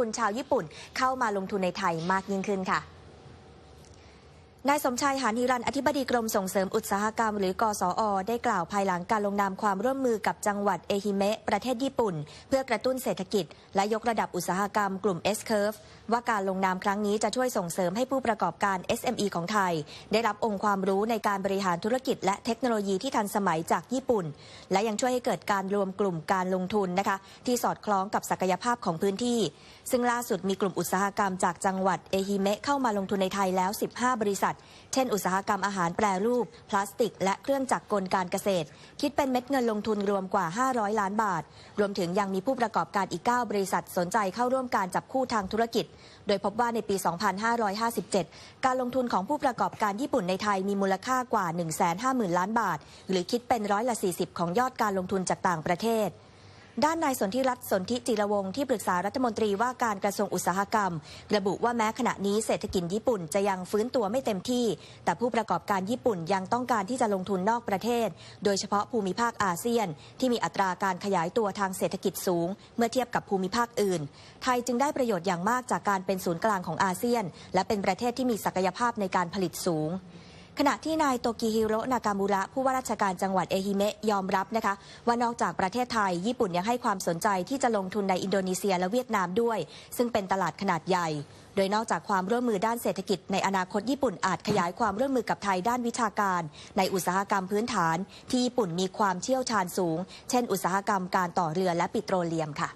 ทุนชาวญี่ปุ่นเข้ามาลงทุนในไทยมากยิ่งขึ้นค่ะ นายสมชายหานฮิรันอธิบดีกรมส่งเสริมอุตสาหกรรม หรือกสอ ได้กล่าวภายหลังการลงนามความร่วมมือกับจังหวัดเอฮิเมะประเทศญี่ปุ่น เพื่อกระตุ้นเศรษฐกิจ และยกระดับอุตสาหกรรมกลุ่ม S-Curve ว่าการลงนามครั้งนี้จะช่วยส่งเสริมให้ผู้ประกอบการ SME ของไทย ได้รับองค์ความรู้ในการบริหารธุรกิจ และเทคโนโลยีที่ทันสมัยจากญี่ปุ่น และยังช่วยให้เกิดการรวมกลุ่มการลงทุนนะคะที่สอดคล้องกับศักยภาพของพื้นที่ ซึ่งล่าสุดมีกลุ่มอุตสาหกรรมจากจังหวัดเอฮิเมะเข้ามาลงทุนในไทยแล้ว 15 บริษัทเช่น อุตสาหกรรมอาหารแปรรูป พลาสติก และเครื่องจักรกลการเกษตร คิดเป็นเม็ดเงินลงทุนรวมกว่า 500 ล้านบาท รวมถึงยังมีผู้ประกอบการอีก 9 บริษัทสนใจเข้าร่วมการจับคู่ทางธุรกิจ โดยพบว่าในปี 2557 การลงทุนของผู้ประกอบการญี่ปุ่นในไทยมีมูลค่ากว่า 150,000 ล้านบาท หรือคิดเป็นร้อยละ 40 ของยอดการลงทุนจากต่างประเทศ ด้านนายสนธิรัตน์สนธิจิรวงศ์ที่ปรึกษารัฐมนตรีว่าการกระทรวงอุตสาหกรรม ระบุว่าแม้ขณะนี้เศรษฐกิจญี่ปุ่นจะยังฟื้นตัวไม่เต็มที่ แต่ผู้ประกอบการญี่ปุ่นยังต้องการที่จะลงทุนนอกประเทศ โดยเฉพาะภูมิภาคอาเซียน ที่มีอัตราการขยายตัวทางเศรษฐกิจสูง เมื่อเทียบกับภูมิภาคอื่น ไทยจึงได้ประโยชน์อย่างมากจากการเป็นศูนย์กลางของอาเซียน และเป็นประเทศที่มีศักยภาพในการผลิตสูง ขณะที่นายโตกิฮิโรนากามูระผู้ว่าราชการจังหวัดเอฮิเมะยอมรับนะคะว่านอกจากประเทศไทย ญี่ปุ่นยังให้ความสนใจที่จะลงทุนในอินโดนีเซียและเวียดนามด้วย ซึ่งเป็นตลาดขนาดใหญ่ โดยนอกจากความร่วมมือด้านเศรษฐกิจ ในอนาคตญี่ปุ่นอาจขยายความร่วมมือกับไทยด้านวิชาการ ในอุตสาหกรรมพื้นฐาน ที่ญี่ปุ่นมีความเชี่ยวชาญสูง เช่น อุตสาหกรรมการต่อเรือและปิโตรเลียมค่ะ